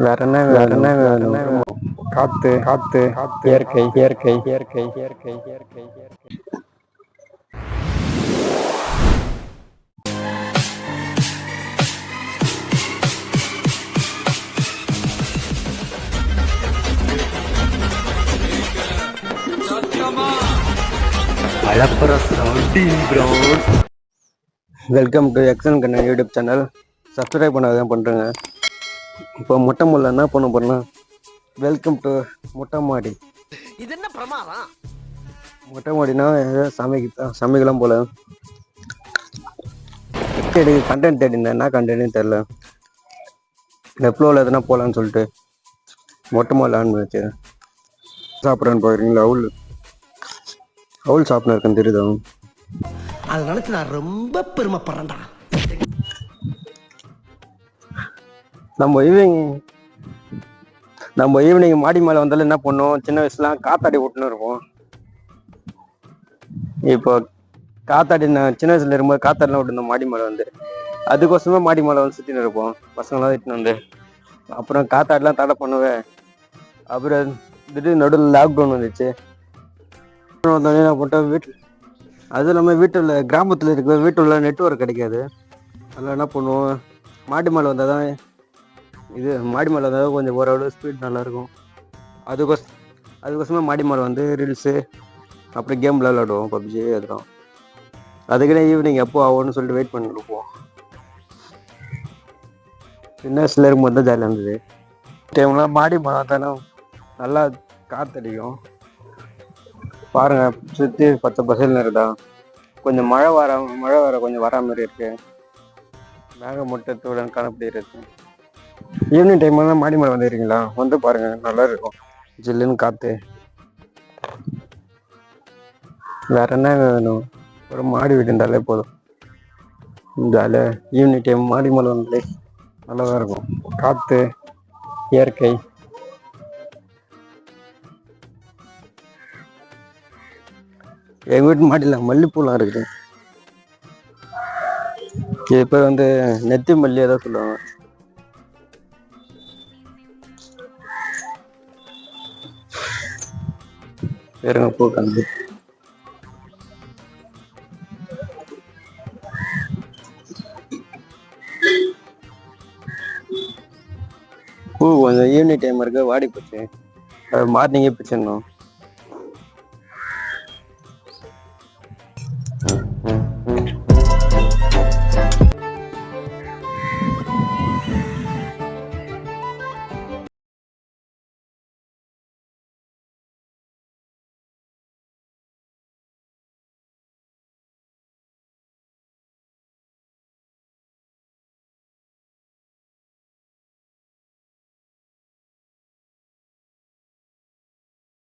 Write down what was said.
வேற என்ன வேற என்ன வேணும் காத்து காத்து காத்து இயற்கை இயற்கை இயற்கை இயற்கை இயற்கை இயற்கை. வெல்கம் டு எக்ஸன் கண்ணன் யூடியூப் சேனல் சப்ஸ்கிரைப் பண்ணாதான் பண்ணுறேங்க இப்போ முட்டை முல்ல என்ன பண்ண போறேன்னா வெல்கம் டு முட்டை மாடி. இது என்ன பிரமாதம்? மொட்டை மாடினா சமைக்க சமைக்கலாம் போல. தேடி கண்டென்ட் தேடிந்தேன் என்ன கண்டென்ட்னு தெரில இந்த ஃப்ளோவில் எதுனா போகலான்னு சொல்லிட்டு மொட்டை மாடில் ஆன் பண்ணி சாப்பிட்றேன்னு பார்க்குறீங்களா அவுள் அவுள் சாப்பிட்னு இருக்கேன் தெரியுதா? அதை நினைச்சு நான் ரொம்ப பெருமைப்படுறேன்டா. நம்ம ஈவினிங் நம்ம ஈவினிங் மாடி மேலே வந்தாலும் என்ன பண்ணுவோம் சின்ன வயசுலாம் காத்தாடி விட்டுன்னு இருப்போம். இப்போ காத்தாடி நான் சின்ன வயசுல இருக்கும்போது காத்தாடிலாம் விட்டுருந்தோம் மாடி மேலே வந்து. அதுக்கோசமே மாடி மேலே வந்து சுற்றின்னு இருப்போம். பசங்களாம் இட்டுன்னு வந்து. அப்புறம் காத்தாடிலாம் தடை பண்ணுவேன். அப்புறம் திடீர்னு நடுவில் லாக்டவுன் வந்துச்சு. அப்புறம் வந்தோடனே நான் போட்டேன் வீட்டில் அதுவும் இல்லாமல் வீட்டில் கிராமத்தில் இருக்க வீட்டில் நெட்ஒர்க் கிடைக்காது. அதெல்லாம் என்ன பண்ணுவோம்? மாடி மேலே வந்தால் தான் இது மாடி மலை வந்தால் கொஞ்சம் ஓரளவு ஸ்பீட் நல்லாயிருக்கும். அதுக்கோச அதுக்கோசமாக மாடி மலை வந்து ரீல்ஸு அப்புறம் கேம் விளையாடுவோம் பப்ஜி அதெல்லாம். அதுக்குன்னே ஈவினிங் எப்போ ஆகும்னு சொல்லிட்டு வெயிட் பண்ணிட்டு இருப்போம். சின்ன வயசில் இருக்கும்போது தான் ஜாலியாக இருந்தது. டைம்லாம் மாடி மரம் தானே நல்லா காத்தடிக்கும் பாருங்க சுற்றி பத்து பசேல்னு இருக்குதா? கொஞ்சம் மழை வர மழை வர கொஞ்சம் வரா மாதிரி இருக்கு. மேகமூட்டத்துடன் காணப்படுகிறது. ஈவினிங் டைம்லாம் மாடி மேலே வந்துடுறீங்களா வந்து பாருங்க நல்லா இருக்கும். ஜில்லுன்னு காற்று வேற என்ன வேணும்? ஒரு மாடி வீடு இருந்தாலே போதும். ஜாலியாக ஈவினிங் டைம் மாடி மேலே வந்தாலே நல்லா தான் இருக்கும். காற்று இயற்கை. எங்கள் வீட்டு மாடியில் மல்லிப்பூலாம் இருக்குது. இது வந்து நெத்தி மல்லி ஏதோ சொல்லுவாங்க. வேறுங்க பூ கண்டு பூ கொஞ்சம் ஈவினிங் டைம் இருக்கு வாடி போச்சு. அது மார்னிங்கே பிச்சிடணும்.